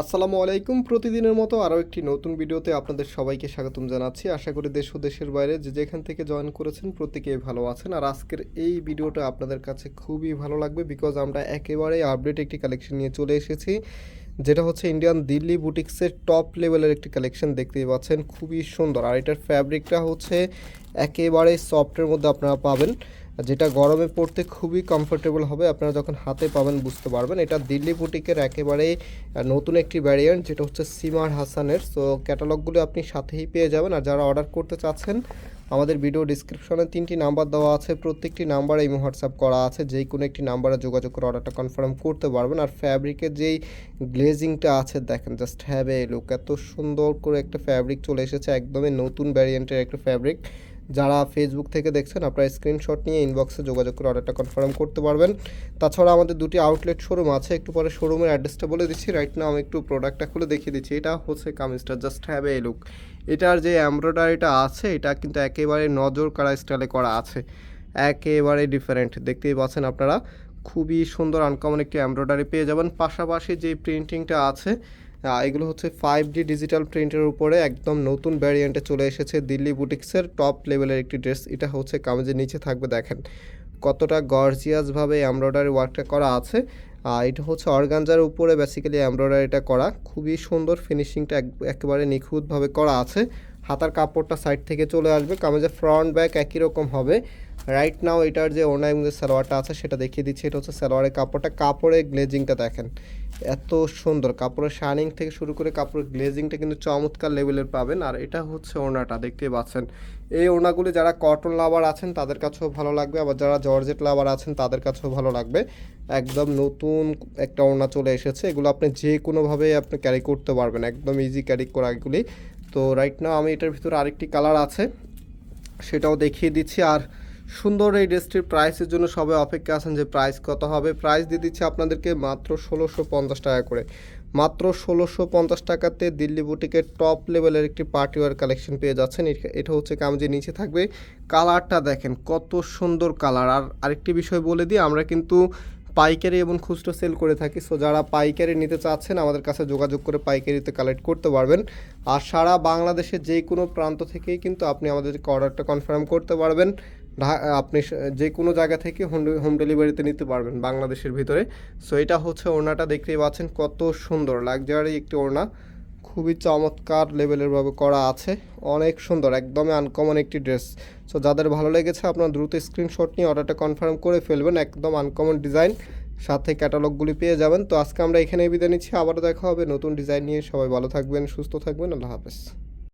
আসসালামু আলাইকুম। প্রতিদিনের মতো আরও একটি নতুন ভিডিওতে আপনাদের সবাইকে স্বাগতম জানাচ্ছি। আশা করি দেশ ও দেশের বাইরে যে যেখান থেকে জয়েন করেছেন প্রত্যেকেই ভালো আছেন। আর আজকের এই ভিডিওটা আপনাদের কাছে খুবই ভালো লাগবে বিকজ আমরা একেবারে আপডেট একটি কালেকশন নিয়ে চলে এসেছি, যেটা হচ্ছে ইন্ডিয়ান দিল্লি বুটিক্সের টপ লেভেলের একটি কালেকশন দেখতেই পাচ্ছেন। খুবই সুন্দর। আর এটার ফ্যাব্রিকটা হচ্ছে একেবারে সফটের মধ্যে আপনারা পাবেন। যেটা গরমে পড়তে খুবই কমফোর্টেবল হবে, আপনারা যখন হাতে পাবেন বুঝতে পারবেন। এটা দিল্লি বুটিকের একেবারে নতুন একটি ভ্যারিয়েন্ট যেটা হচ্ছে সিমার হাসানের। সো ক্যাটালগুলো আপনি সাথেই পেয়ে যাবেন। আর যারা অর্ডার করতে চাচ্ছেন, আমাদের ভিডিও ডিসক্রিপশনে তিনটি নাম্বার দেওয়া আছে। প্রত্যেকটি নাম্বার এই হোয়াটসঅ্যাপ করা আছে। যেই কোনো একটি নাম্বারে যোগাযোগ করে অর্ডারটা কনফার্ম করতে পারবেন। আর ফ্যাব্রিকের যেই গ্লেজিংটা আছে, দেখেন জাস্ট হ্যাভ এ লুক এত সুন্দর করে একটা ফ্যাব্রিক চলে এসেছে। একদমই নতুন ভ্যারিয়েন্টের একটা ফ্যাব্রিক যারা ফেসবুক থেকে দেখছেন, আপনারা স্ক্রিনশট নিয়ে ইনবক্সে যোগাযোগ করে অর্ডারটা কনফার্ম করতে পারবেন। তাছাড়া আমাদের দুটি আউটলেট শোরুম আছে, একটু পরে শোরুমের অ্যাড্রেসটা বলে দিচ্ছি। রাইট নাও আমি একটু প্রোডাক্টটা খুলে দেখিয়ে দিচ্ছি। এটা হচ্ছে কামিজটা জাস্ট হ্যাভ এ লুক এটার যে এমব্রয়ডারিটা আছে, এটা কিন্তু একেবারে নজর কাড়া স্টাইলে করা আছে। একেবারে ডিফারেন্ট দেখতেই পাচ্ছেন আপনারা, খুবই সুন্দর আনকমন একটি এমব্রয়ডারি পেয়ে যাবেন। পাশাপাশি যে প্রিন্টিংটা আছে এগুলো হচ্ছে ফাইভ ডি ডিজিটাল প্রিন্টের উপরে একদম নতুন ভ্যারিয়েন্টে চলে এসেছে দিল্লি বুটিক্সের টপ লেভেলের একটি ড্রেস এটা হচ্ছে কামিজের নিচে থাকবে, দেখেন। কতটা গর্জিয়াসভাবে এমব্রয়ডারি ওয়ার্কটা করা আছে। আর এটা হচ্ছে অর্গানজার উপরে বেসিক্যালি এমব্রয়ডারিটা করা। খুবই সুন্দর ফিনিশিংটা একেবারে নিখুঁতভাবে করা আছে। হাতার কাপড়টা সাইড থেকে চলে আসবে। কামিজের ফ্রন্ট ব্যাক একই রকম হবে। রাইট নাও এটার যে ওনা এবং যে সালোয়ারটা আছে, সেটা দেখিয়ে দিচ্ছি। এটা হচ্ছে সালোয়ারের কাপড়টা। কাপড়ের গ্লেজিংটা দেখেন, এত সুন্দর। কাপড়ের শাইনিং থেকে শুরু করে কাপড়ের গ্লেজিংটা কিন্তু চমৎকার লেভেলের পাবেন। আর এটা হচ্ছে ওনাটা দেখতেই পাচ্ছেন। এই ওনাগুলি যারা কটন লাভার আছেন, তাদের কাছেও ভালো লাগবে। আবার যারা জর্জেট লাভার আছেন, তাদের কাছেও ভালো লাগবে। একদম নতুন একটা ওড়না চলে এসেছে। এগুলো আপনি যে কোনোভাবে আপনি ক্যারি করতে পারবেন। একদম ইজি ক্যারি করা এগুলি। তো রাইট নাও আমি এটার ভিতরে আরেকটি কালার আছে, সেটাও দেখিয়ে দিচ্ছি। আর সুন্দর এই ড্রেসটির প্রাইসের জন্য সবাই অপেক্ষা আছেন যে প্রাইস কত হবে। প্রাইস দিয়ে দিচ্ছি আপনাদেরকে মাত্র ষোলোশো পঞ্চাশ টাকা করে। মাত্র ষোলোশো পঞ্চাশ টাকাতে দিল্লি বুটিকের টপ লেভেলের একটি পার্টি ওয়ার কালেকশন পেয়ে যাচ্ছেন। এটা- হচ্ছে কামজের নিচে থাকবে। কালারটা দেখেন কত সুন্দর কালার আর আরেকটি বিষয় বলে দিই, আমরা কিন্তু পাইকারি এবং খুচরো সেল করে থাকি। সো যারা পাইকারি নিতে চাচ্ছেন, আমাদের কাছে যোগাযোগ করে পাইকারিতে কালেক্ট করতে পারবেন। আর সারা বাংলাদেশের যে কোনো প্রান্ত থেকেই কিন্তু আপনি আমাদেরকে অর্ডারটা কনফার্ম করতে পারবেন। আপনি যে কোনো জায়গা থেকে হোম হোম ডেলিভারিতে নিতে পারবেন বাংলাদেশের ভিতরে। সো এটা হচ্ছে ওড়নাটা দেখতেই পাচ্ছেন কত সুন্দর লাগজারি একটি ওড়না। খুবই চমৎকার লেভেলেরভাবে করা আছে। অনেক সুন্দর, একদমই আনকমন একটি ড্রেস সো যাদের ভালো লেগেছে, আপনারা দ্রুত স্ক্রিনশট নিয়ে অর্ডারটা কনফার্ম করে ফেলবেন। একদম আনকমন ডিজাইন সাথে ক্যাটালগুলি পেয়ে যাবেন। তো, আজকে আমরা এখানেই বিদায় নিচ্ছি। আবারও দেখা হবে নতুন ডিজাইন নিয়ে। সবাই ভালো থাকবেন, সুস্থ থাকবেন। আল্লাহ হাফেজ।